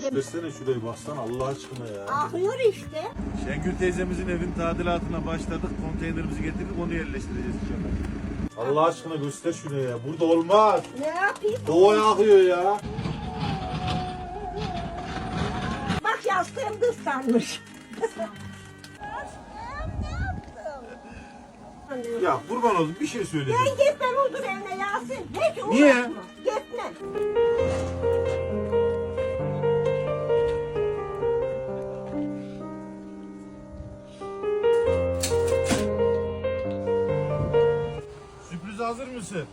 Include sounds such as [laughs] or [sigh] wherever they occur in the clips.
Göstersene şurayı baksana Allah aşkına ya. Akıyor işte. Şengül teyzemizin evin tadilatına başladık. Konteynerimizi getirdik onu yerleştireceğiz inşallah. Allah aşkına göster şurayı ya. Burada olmaz. Ne yapayım? Doğaya akıyor ya. Bak yastığım kıskanmış. Ya kurban olsun bir şey söyleyeceğim. Ben gitmem huzur evine Yasin. Hiç uğraşma. Niye? Gitmem. Hazır mısın?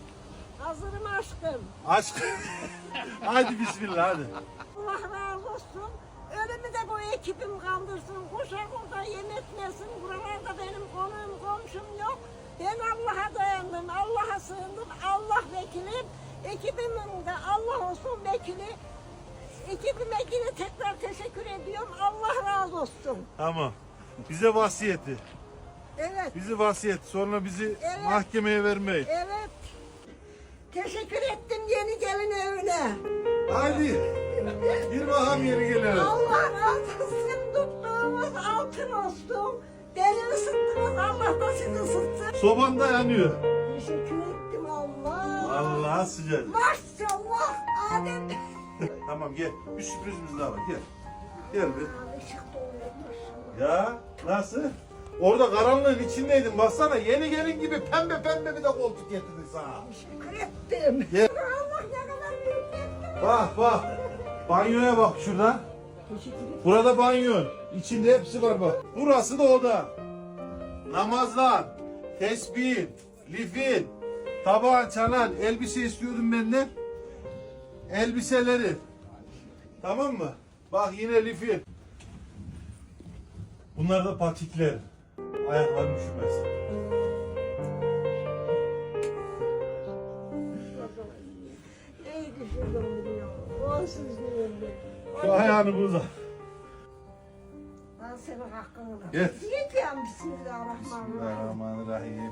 Hazırım aşkım. Aşk. [laughs] hadi bismillah hadi. Allah razı olsun. Ölümü de bu ekibim kaldırsın. Kuşak orada yem etmesin. Buralarda benim konum komşum yok. Ben Allah'a dayandım. Allah'a sığındım. Allah vekilim. Ekibimin de Allah olsun vekili. Ekibime yine tekrar teşekkür ediyorum. Allah razı olsun. Tamam. Bize vasiyeti. Evet. Bizi vasiyet. Sonra bizi Evet. mahkemeye vermeyin. Evet. Teşekkür ettim yeni gelin evine. Hadi. Bir bakalım yeri gelelim. Allah razı olsun. Tuttuğumuz altın olsun. Beni ısıttınız. Allah da sizi ısıtsın. Soban da yanıyor. Teşekkür ettim Allah. Allah sıcak. Maşallah. Adem. tamam gel. Bir sürprizimiz daha var. Gel. Gel bir. Işık doğuyor. Ya nasıl? Orada karanlığın içindeydin. Baksana yeni gelin gibi pembe pembe bir de koltuk getirdik sana. Teşekkür ettim. Gel. Allah ne kadar büyük. Bak bak. Banyoya bak şurada. Burada banyo. İçinde hepsi var bak. Burası da oda. Namazlar, tesbih, lifin, tabağın, çanan, elbise istiyordum benden. Elbiseleri. Tamam mı? Bak yine lifin. Bunlar da patikler. Ayakların üşümesin. İyi düşündüm biliyorum. O sizin Şu ayağını buza. Ben senin hakkını da. Gel. Diyeceğim Bismillahirrahmanirrahim. Bismillahirrahmanirrahim.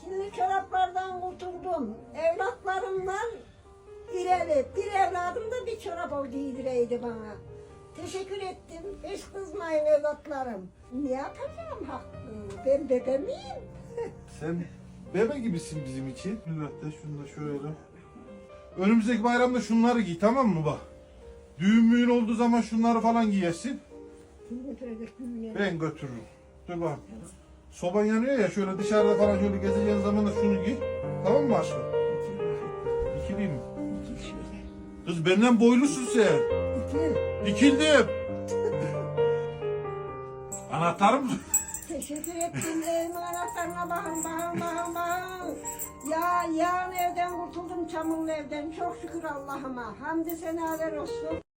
Kirli çoraplardan kurtuldum. Evlatlarımdan ileri. Bir evladım da bir çorap o giydireydi bana. Teşekkür ettim. Hiç kızmayın evlatlarım. Ne yapacağım hakkı? Ben bebe miyim? [laughs] Sen bebe gibisin bizim için. De şunu da şöyle. Önümüzdeki bayramda şunları giy tamam mı bak. Düğün müğün olduğu zaman şunları falan giyersin. Kim götürecek düğüne? Ben götürürüm. Dur bak. Soban yanıyor ya şöyle dışarıda falan şöyle gezeceğin zaman da şunu giy. Tamam mı aşkım? Dikileyim mi? İki şöyle. Kız benden boylusun sen. İki. Dikildim. Anahtarım. Teşekkür ettim. Evimin anahtarına bakın, bakın, bakın, bakın. Ya, yarın evden kurtuldum çamurlu evden. Çok şükür Allah'ıma. Hamdi senaler olsun.